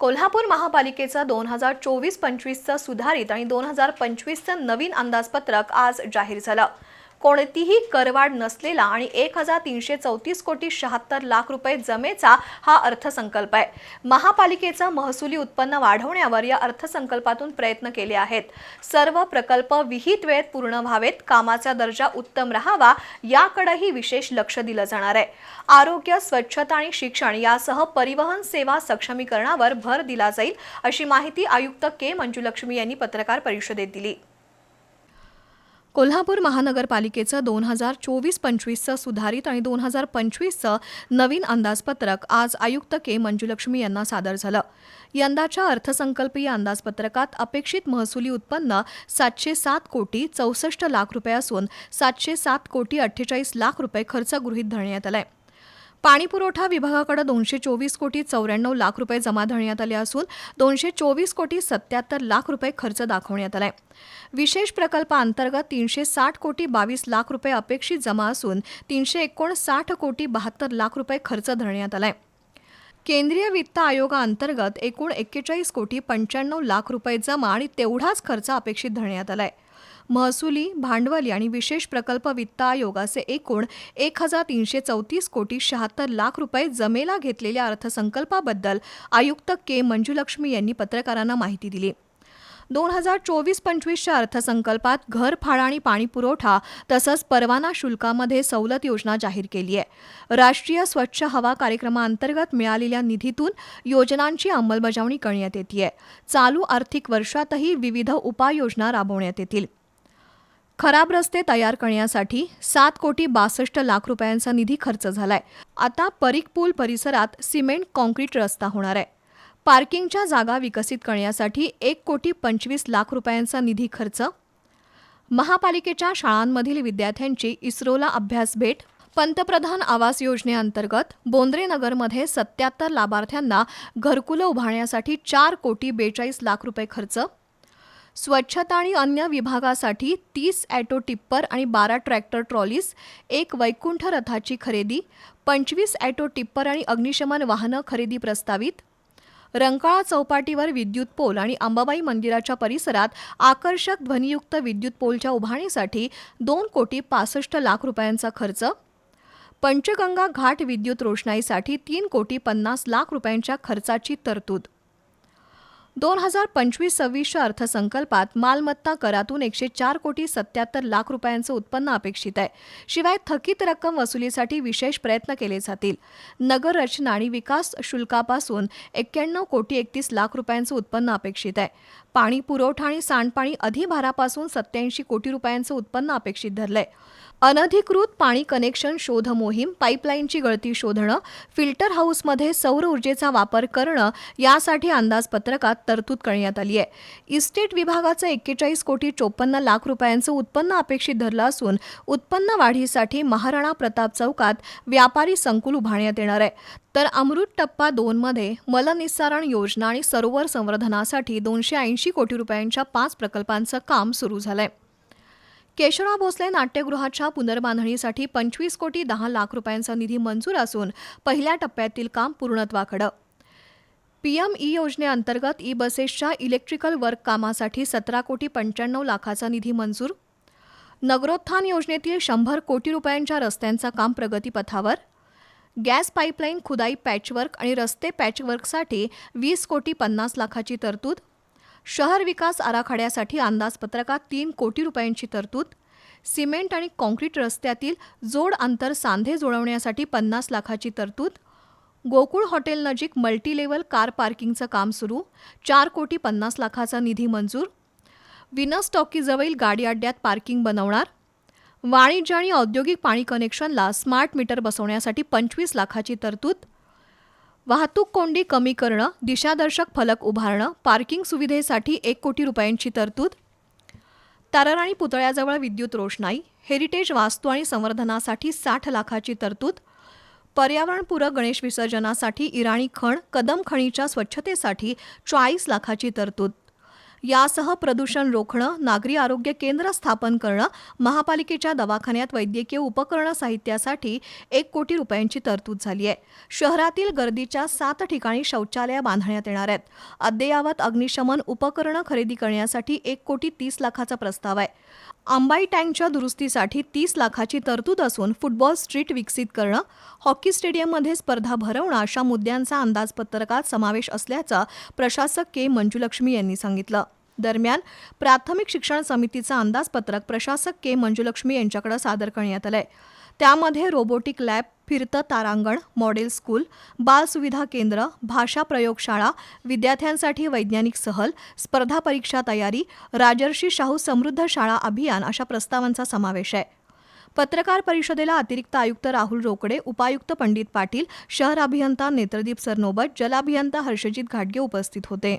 कोल्हापूर महापालिकेचा दोन हजार चोवीस पंचवीसचं सुधारित आणि दोन हजार पंचवीसचं नवीन अंदाजपत्रक आज जाहीर झालं. कोणतीही करवाढ नसलेला आणि एक हजार तीनशे चौतीस कोटी शहात्तर लाख रुपये जमेचा हा अर्थसंकल्प आहे. महापालिकेचं महसुली उत्पन्न वाढवण्यावर या अर्थसंकल्पातून प्रयत्न केले आहेत. सर्व प्रकल्प विहित वेळेत पूर्ण व्हावेत कामाचा दर्जा उत्तम राहावा याकडेही विशेष लक्ष दिलं जाणार आहे. आरोग्य स्वच्छता आणि शिक्षण यासह परिवहन सेवा सक्षमीकरणावर भर दिला जाईल अशी माहिती आयुक्त के. मंजुलक्ष्मी यांनी पत्रकार परिषदेत दिली. कोल्हापूर महानगरपालिकेचं दोन हजार चोवीस पंचवीसचं सुधारित आणि दोन हजार पंचवीसचं नवीन अंदाजपत्रक आज आयुक्त के मंजुलक्ष्मी यांना सादर झालं. यंदाच्या अर्थसंकल्पीय अंदाजपत्रकात अपेक्षित महसुली उत्पन्न सातशे सात कोटी चौसष्ट लाख रुपये असून सातशे सात कोटी अठ्ठेचाळीस लाख रुपये खर्च गृहीत धरण्यात आलाय. पाणीपुरवठा विभागाकडे दोनशे चोवीस कोटी चौऱ्याण्णव लाख रुपये जमा धरण्यात आले असून दोनशे चोवीस कोटी सत्याहत्तर लाख रुपये खर्च दाखवण्यात आलाय. विशेष प्रकल्पाअंतर्गत तीनशे साठ कोटी बावीस लाख रुपये अपेक्षित जमा असून तीनशे एकोणसाठ कोटी बहात्तर लाख रुपये खर्च धरण्यात आलाय. केंद्रीय वित्त आयोगाअंतर्गत एकूण एक्केचाळीस कोटी पंच्याण्णव लाख रुपये जमा आणि तेवढाच खर्च अपेक्षित धरण्यात आलाय. महसुली भांडवली आणि विशेष प्रकल्प वित्त आयोग असे एकूण एक हजार तीनशे चौतीस कोटी शहात्तर लाख रुपये जमेला घेतलेल्या अर्थसंकल्पाबद्दल आयुक्त के. मंजुलक्ष्मी यांनी पत्रकारांना माहिती दिली. दोन हजार चोवीस पंचवीसच्या अर्थसंकल्पात घर फाळा आणि पाणीपुरवठा तसंच परवाना शुल्कामध्ये सवलत योजना जाहीर केली आहे. राष्ट्रीय स्वच्छ हवा कार्यक्रमाअंतर्गत मिळालेल्या निधीतून योजनांची अंमलबजावणी करण्यात येते चालू आर्थिक वर्षातही विविध उपाययोजना राबवण्यात येतील. खराब रस्ते तयार करण्यासाठी सात कोटी बासष्ट लाख रुपयांचा निधी खर्च झालाय. आता परीक पूल परिसरात सिमेंट कॉन्क्रीट रस्ता होणार आहे. पार्किंगच्या जागा विकसित करण्यासाठी एक कोटी पंचवीस लाख रुपयांचा निधी खर्च. महापालिकेच्या शाळांमधील विद्यार्थ्यांची इस्रोला अभ्यास भेट. पंतप्रधान आवास योजनेअंतर्गत बोंद्रे नगरमध्ये सत्याहत्तर लाभार्थ्यांना घरकुलं उभारण्यासाठी चार कोटी बेचाळीस लाख रुपये खर्च. स्वच्छता आणि अन्य विभागासाठी तीस ॲटो टिप्पर आणि बारा ट्रॅक्टर ट्रॉलीज एक वैकुंठ रथाची खरेदी पंचवीस ॲटो टिप्पर आणि अग्निशमन वाहनं खरेदी प्रस्तावित. रंकाळा चौपाटीवर विद्युत पोल आणि अंबाबाई मंदिराच्या परिसरात आकर्षक ध्वनियुक्त विद्युत पोलच्या उभारणीसाठी दोन कोटी पासष्ट लाख रुपयांचा खर्च. पंचगंगा घाट विद्युत रोषणाईसाठी तीन कोटी पन्नास लाख रुपयांच्या खर्चाची तरतूद. दोन हजार पंचवीस सव्वीसच्या अर्थसंकल्पात मालमत्ता करातून एकशे चार कोटी सत्याहत्तर लाख रुपयांचं उत्पन्न अपेक्षित आहे. शिवाय थकीत रक्कम वसुलीसाठी विशेष प्रयत्न केले जातील. नगर रचना आणि विकास शुल्कापासून एक्क्याण्णव कोटी एकतीस लाख रुपयांचं उत्पन्न अपेक्षित आहे. पाणी पुरवठा आणि सांडपाणी अधिभारापासून सत्याऐंशी कोटी रुपयांचं उत्पन्न अपेक्षित धरलंय. अनधिकृत पाणी कनेक्शन शोध मोहीम पाईपलाईनची गळती शोधणं फिल्टर हाऊसमध्ये सौर ऊर्जेचा वापर करणं यासाठी अंदाजपत्रकात तरतूद करण्यात आली आहे. इस्टेट विभागाचं एक्केचाळीस कोटी चोपन्न लाख रुपयांचं उत्पन्न अपेक्षित धरलं असून उत्पन्न वाढीसाठी महाराणा प्रताप चौकात व्यापारी संकुल उभारण्यात येणार आहे. तर अमृत टप्पा दोनमध्ये मलनिस्सारण योजना आणि सरोवर संवर्धनासाठी दोनशे ऐंशी कोटी रुपयांच्या पाच प्रकल्पांचं काम सुरू झालं आहे केशवराव भोसले नाट्यगृहाच्या पुनर्बांधणीसाठी पंचवीस कोटी दहा लाख रुपयांचा निधी मंजूर असून पहिल्या टप्प्यातील काम पूर्णत्वाकडं. पीएम ई योजनेअंतर्गत ई बसेसच्या इलेक्ट्रिकल वर्क कामासाठी सतरा कोटी पंच्याण्णव लाखाचा निधी मंजूर. नगरोत्थान योजनेतील शंभर कोटी रुपयांच्या रस्त्यांचं काम प्रगतीपथावर. गॅस पाईपलाईन खुदाई पॅचवर्क आणि रस्ते पॅचवर्कसाठी वीस कोटी पन्नास लाखाची तरतूद. शहर विकास आराखड्यासाठी अंदाजपत्रकात तीन कोटी रुपयांची तरतूद सिमेंट आणि काँक्रीट रस्त्यातील जोड अंतर सांधे जुळवण्यासाठी पन्नास लाखाची तरतूद गोकुळ हॉटेलनजीक मल्टीलेवल कार पार्किंगचं काम सुरू चार कोटी पन्नास लाखाचा निधी मंजूर विनस टॉकीजवळील गाडी अड्ड्यात पार्किंग बनवणार वाणिज्य आणि औद्योगिक पाणी कनेक्शनला स्मार्ट मीटर बसवण्यासाठी पंचवीस लाखाची तरतूद वाहतूक कोंडी कमी करणं दिशादर्शक फलक उभारणं पार्किंग सुविधेसाठी एक कोटी रुपयांची तरतूद ताराराणी पुतळ्याजवळ विद्युत रोषणाई हेरिटेज वास्तू आणि संवर्धनासाठी साठ लाखाची तरतूद पर्यावरणपूरक गणेश विसर्जनासाठी इराणी खण कदम खणीच्या स्वच्छतेसाठी चाळीस लाखाची तरतूद. यासह प्रदूषण रोखणं नागरी आरोग्य केंद्र स्थापन करणं महापालिकेच्या दवाखान्यात वैद्यकीय उपकरण साहित्यासाठी एक कोटी रुपयांची तरतूद झाली आहे. शहरातील गर्दीच्या सात ठिकाणी शौचालय बांधण्यात येणार आहेत. अद्ययावत अग्निशमन उपकरणं खरेदी करण्यासाठी एक कोटी तीस लाखाचा प्रस्ताव आहे. आंबाई टँकच्या दुरुस्तीसाठी तीस लाखाची तरतूद असून फुटबॉल स्ट्रीट विकसित करणं हॉकी स्टेडियममध्ये स्पर्धा भरवणं अशा मुद्द्यांचा अंदाजपत्रकात समावेश असल्याचं प्रशासक के. मंजुलक्ष्मी यांनी सांगितलं. दरम्यान प्राथमिक शिक्षण समितीचं अंदाजपत्रक प्रशासक के. मंजुलक्ष्मी यांच्याकडे सादर करण्यात आलंय. त्यामध्ये रोबोटिक लॅब फिरतं तारांगण मॉडेल स्कूल बाल सुविधा केंद्र भाषा प्रयोगशाळा विद्यार्थ्यांसाठी वैज्ञानिक सहल स्पर्धा परीक्षा तयारी राजर्षी शाहू समृद्ध शाळा अभियान अशा प्रस्तावांचा समावेश आहे. पत्रकार परिषदेला अतिरिक्त आयुक्त राहुल रोकडे उपायुक्त पंडित पाटील शहर अभियंता नेत्रदीप सरनोबत जलाभियंता हर्षजित घाटगे उपस्थित होते.